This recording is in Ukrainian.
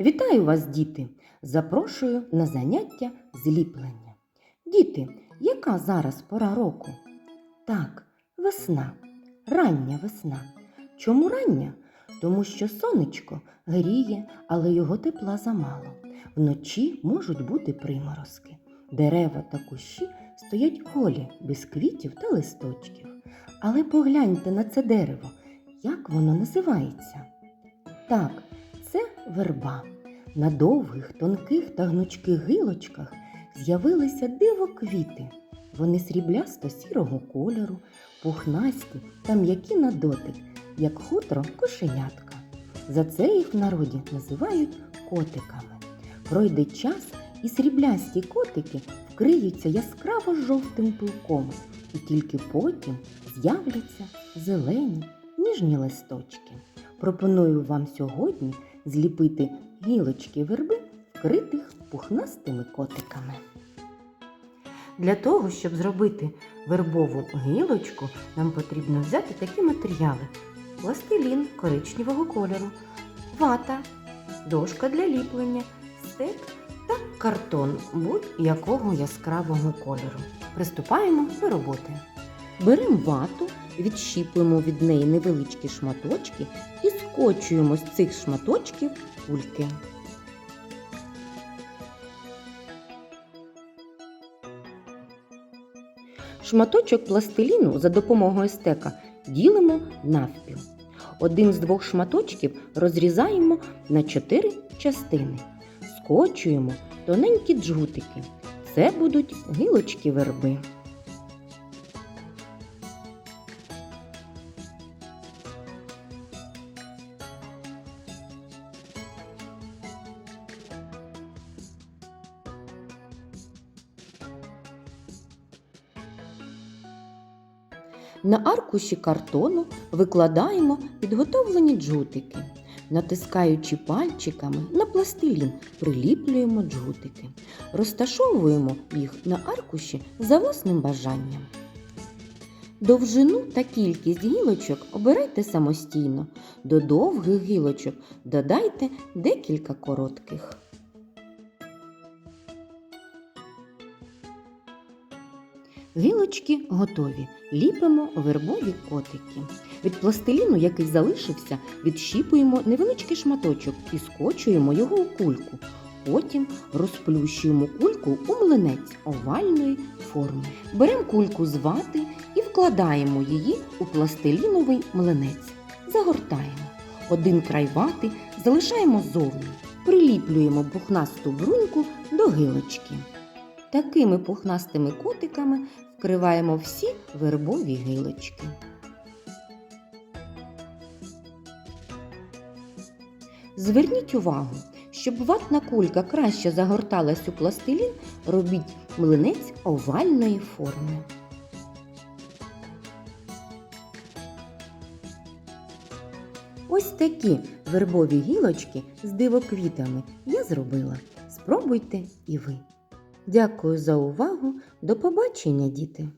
Вітаю вас, діти! Запрошую на заняття зліплення. Діти, яка зараз пора року? Так, весна, рання весна. Чому рання? Тому що сонечко гріє, але його тепла замало. Вночі можуть бути приморозки. Дерева та кущі стоять голі, без квітів та листочків. Але погляньте на це дерево, як воно називається? Так, верба. На довгих, тонких та гнучких гилочках з'явилися дивоквіти. Вони сріблясто-сірого кольору, пухнасті та м'які на дотик, як хутро кошенятка. За це їх в народі називають котиками. Пройде час, і сріблясті котики вкриються яскраво жовтим пилком, і тільки потім з'являться зелені ніжні листочки. Пропоную вам сьогодні зліпити гілочки верби, вкритих пухнастими котиками. Для того, щоб зробити вербову гілочку, нам потрібно взяти такі матеріали: пластилін коричневого кольору, вата, дошка для ліплення, стек та картон будь-якого яскравого кольору. Приступаємо до роботи. Беремо вату, відщіпуємо від неї невеличкі шматочки і скочуємо з цих шматочків кульки. Шматочок пластиліну за допомогою стека ділимо навпіл. Один з двох шматочків розрізаємо на чотири частини. Скочуємо тоненькі джгутики. Це будуть гілочки верби. На аркуші картону викладаємо підготовлені джгутики. Натискаючи пальчиками на пластилін, приліплюємо джгутики. Розташовуємо їх на аркуші за власним бажанням. Довжину та кількість гілочок обирайте самостійно. До довгих гілочок додайте декілька коротких. Гілочки готові. Ліпимо вербові котики. Від пластиліну, який залишився, відщіпуємо невеличкий шматочок і скочуємо його у кульку. Потім розплющуємо кульку у млинець овальної форми. Беремо кульку з вати і вкладаємо її у пластиліновий млинець. Загортаємо. Один край вати залишаємо зовні. Приліплюємо пухнасту бруньку до гилочки. Такими пухнастими котиками вкриваємо всі вербові гілочки. Зверніть увагу, щоб ватна кулька краще загорталась у пластилін, робіть млинець овальної форми. Ось такі вербові гілочки з дивоквітами я зробила. Спробуйте і ви. Дякую за увагу. До побачення, діти!